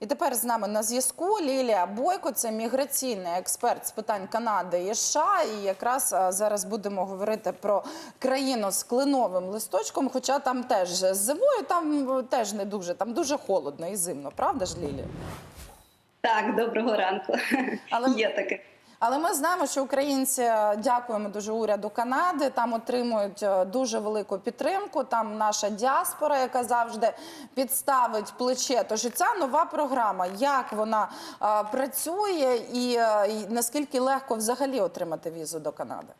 І тепер з нами на зв'язку Лілія Бойко, це міграційний експерт з питань Канади і США. І якраз зараз будемо говорити про країну з кленовим листочком. Хоча там теж з зимою там е, теж не дуже, там дуже холодно і зимно, правда ж, Лілія? Так, доброго ранку. Але- Є таке. Але ми знаємо, що українці е, дякуємо дуже уряду Канади. Там отримують е, дуже велику підтримку. Там наша діаспора, яка завжди підставить плече. Тож ця нова програма, як вона е, працює, і наскільки легко взагалі отримати візу до Канади?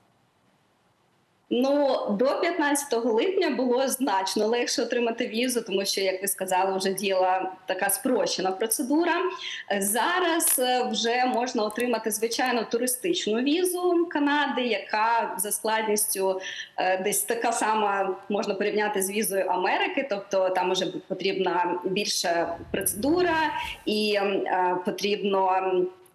Ну до 15 липня було значно легше отримати візу, тому що, як ви сказали, вже діяла така спрощена процедура. Зараз е, вже можна отримати звичайно туристичну візу Канади, яка за складністю е, десь така сама можна порівняти з візою Америки, тобто там вже потрібна більша процедура і е, потрібно.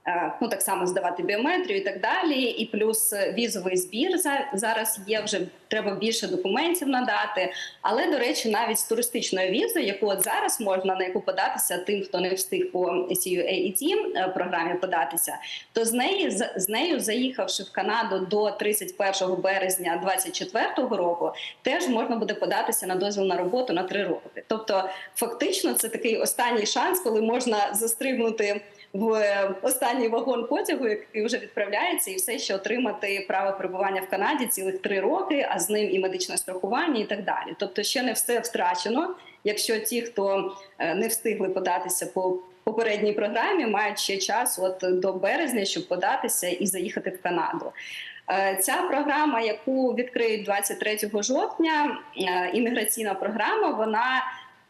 Е, Ну, так само здавати біометрію і так далі. І плюс е, візовий збір зараз є вже треба більше документів надати. Але до речі, навіть з туристичною візою, яку от зараз можна на яку податися тим, хто не встиг по CUAET е, програмі податися, то з неї з нею, заїхавши в Канаду до 31 березня 2024 року, теж можна буде податися на дозвіл на роботу на три роки. Тобто, фактично, це такий останній шанс, коли можна застрибнути в останній вагон потягу, який вже відправляється, і все ще отримати право перебування в Канаді цілих три роки, а з ним і медичне страхування, і так далі. Тобто, ще не все втрачено. Якщо ті, хто е, не встигли податися по попередній програмі, мають ще час, от до березня, щоб податися і заїхати в Канаду. Е, Ця програма, яку відкриють 23 жовтня, е, імміграційна програма, вона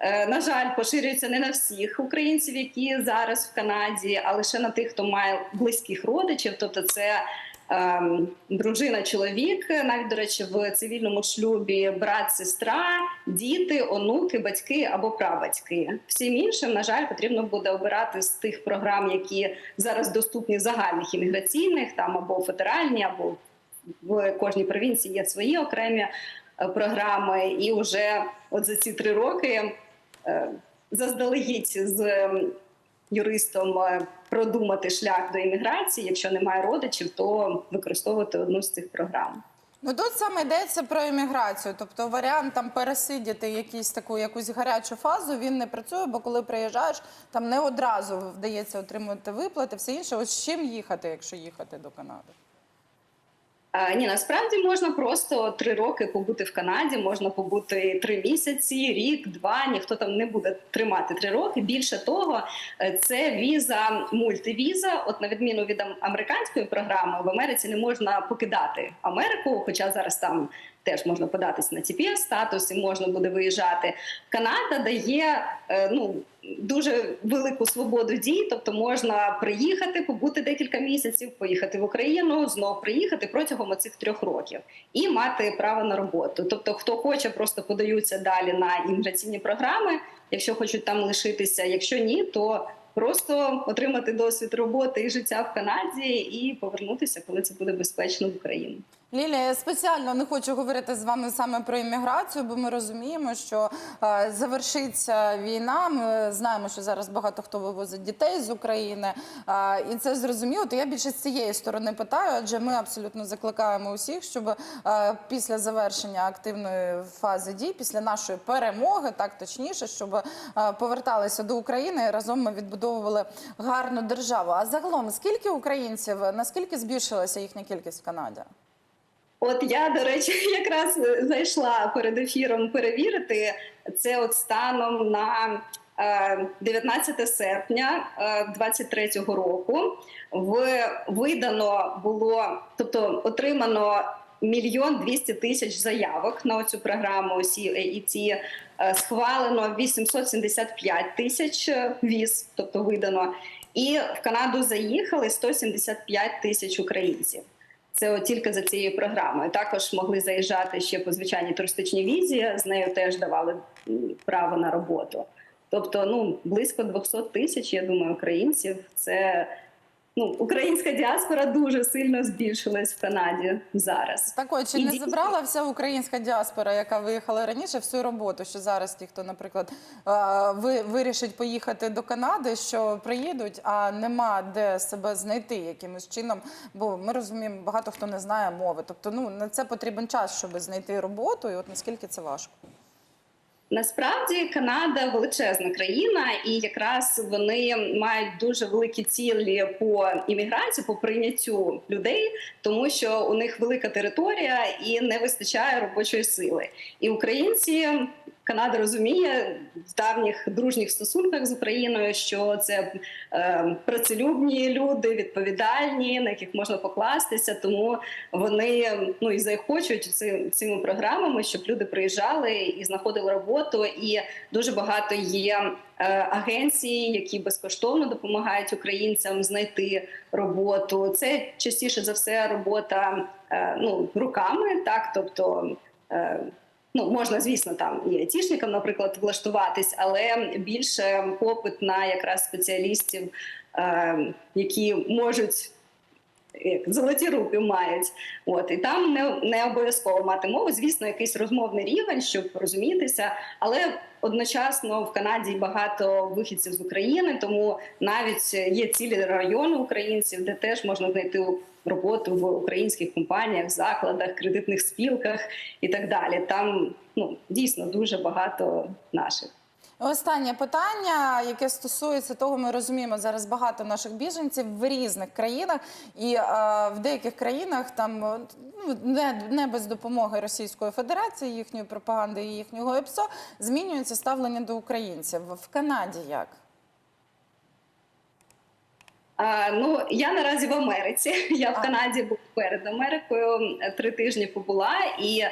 на жаль поширюється не на всіх українців, які зараз в Канаді, а лише на тих, хто має близьких родичів, тобто це. ем, Дружина, чоловік, навіть до речі, в цивільному шлюбі брат, сестра, діти, онуки, батьки або прабатьки. Всім іншим, на жаль, потрібно буде обирати з тих програм, які зараз доступні загальних імміграційних, там або федеральні, або в кожній провінції є свої окремі е, програми. І вже от за ці три роки е, заздалегідь з юристом е, продумати шлях до імміграції. Якщо немає родичів, то використовувати одну з цих програм. Ну тут саме йдеться про імміграцію, тобто варіант там пересидіти якісь таку якусь гарячу фазу. Він не працює, бо коли приїжджаєш, там не одразу вдається отримувати виплати, все інше. Ось з чим їхати, якщо їхати до Канади. Ні, насправді можна просто три роки побути в Канаді, можна побути три місяці, рік, два. Ніхто там не буде тримати три роки. Більше того, е, це віза, мультивіза. От на відміну від американської програми, в Америці не можна покидати Америку, хоча зараз там. Теж можна податися на TPS статус і можна буде виїжджати. Канада дає е, ну дуже велику свободу дій, тобто можна приїхати, побути декілька місяців, поїхати в Україну, знов приїхати протягом оцих трьох років і мати право на роботу. Тобто, хто хоче, просто подаються далі на імміграційні програми, якщо хочуть там лишитися. Якщо ні, то просто отримати досвід роботи і життя в Канаді і повернутися, коли це буде безпечно в Україну. Лілія, я спеціально не хочу говорити з вами саме про імміграцію, бо ми розуміємо, що е, завершиться війна. Ми знаємо, що зараз багато хто вивозить дітей з України, е, і це зрозуміло. То я більше з цієї сторони питаю, адже ми абсолютно закликаємо усіх, щоб е, після завершення активної фази дій, після нашої перемоги, так точніше, щоб поверталися до України разом ми відбудовували гарну державу. А загалом, скільки українців, наскільки збільшилася їхня кількість в Канаді? От я, до речі, якраз е, зайшла перед ефіром перевірити це от станом на е, 19 серпня 23-го року. В видано було, тобто отримано мільйон двісті тисяч заявок на цю програму CAET, е, схвалено 875 тисяч е, віз, тобто видано. І в Канаду заїхали 175 тисяч українців. Це тільки за цією програмою. Також могли заїжджати ще по звичайній туристичній візі. З нею теж давали право на роботу. Тобто, ну близько 200 тисяч, я думаю, українців. Це ну, українська діаспора дуже сильно збільшилась в Канаді зараз. Так от, чи І не дійсно- забрала вся українська діаспора, яка виїхала раніше, всю роботу, що зараз ті, хто, наприклад, е, ви вирішить поїхати до Канади, що приїдуть, а нема де себе знайти якимось чином. Бо ми розуміємо, багато хто не знає мови. Тобто, ну на це потрібен час, щоб знайти роботу, і от наскільки це важко. Насправді Канада величезна країна, і якраз вони мають дуже великі цілі по імміграції, по прийняттю людей, тому що у них велика територія і не вистачає робочої сили. І українці Канада розуміє в давніх дружніх стосунках з Україною, що це е, працелюбні люди, відповідальні, на яких можна покластися. Тому вони ну і заохочують ци- цими програмами, щоб люди приїжджали і знаходили роботу. І дуже багато є е, агенцій, які безкоштовно допомагають українцям знайти роботу. Це частіше за все робота е, ну руками, так тобто. е, Ну, можна, звісно, там і айтішникам, наприклад, влаштуватись, але більше попит на якраз спеціалістів, е, які можуть як золоті руки мають. От і там не, не обов'язково мати мову. Звісно, якийсь розмовний рівень, щоб розумітися, але одночасно в Канаді багато вихідців з України, тому навіть є цілі райони українців, де теж можна знайти роботу в українських компаніях, закладах, кредитних спілках і так далі. Там ну дійсно дуже багато наших. Останнє питання, яке стосується того, ми розуміємо зараз багато наших біженців в різних країнах, і е, в деяких країнах там е, ну, не, не без допомоги Російської Федерації, їхньої пропаганди і їхнього ЕПСО змінюється ставлення до українців в Канаді. Як А, ну я наразі в Америці. Я в Канаді був перед Америкою. Три тижні побула, і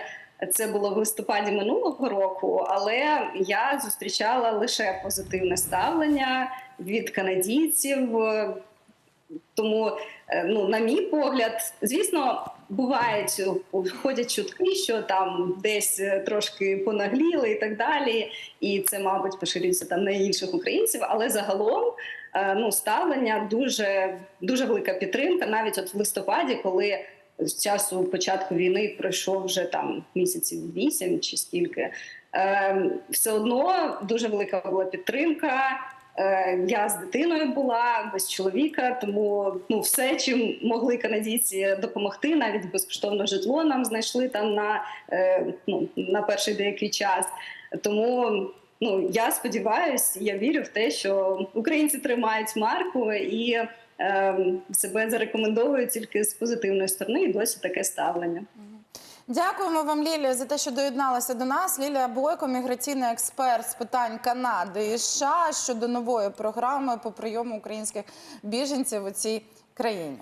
це було в листопаді минулого року. Але я зустрічала лише позитивне ставлення від канадійців. Тому, е, ну, на мій погляд, звісно, бувають ходять чутки, що там десь е, трошки понагліли і так далі. І це, мабуть, поширюється там на інших українців. Але загалом е, ну, ставлення дуже дуже велика підтримка. Навіть от в листопаді, коли з часу початку війни пройшов вже там місяців вісім чи скільки, е, все одно дуже велика була підтримка. Е, Я з дитиною була без чоловіка, тому ну все, чим могли канадійці допомогти, навіть безкоштовне житло нам знайшли там на, е, ну, на перший деякий час. Тому ну я сподіваюся, я вірю в те, що українці тримають марку і себе зарекомендовую тільки з позитивної сторони, і досі таке ставлення. Дякуємо вам, Лілія, за те, що доєдналася до нас. Лілія Бойко, міграційний експерт з питань Канади і США щодо нової програми по прийому українських біженців у цій країні.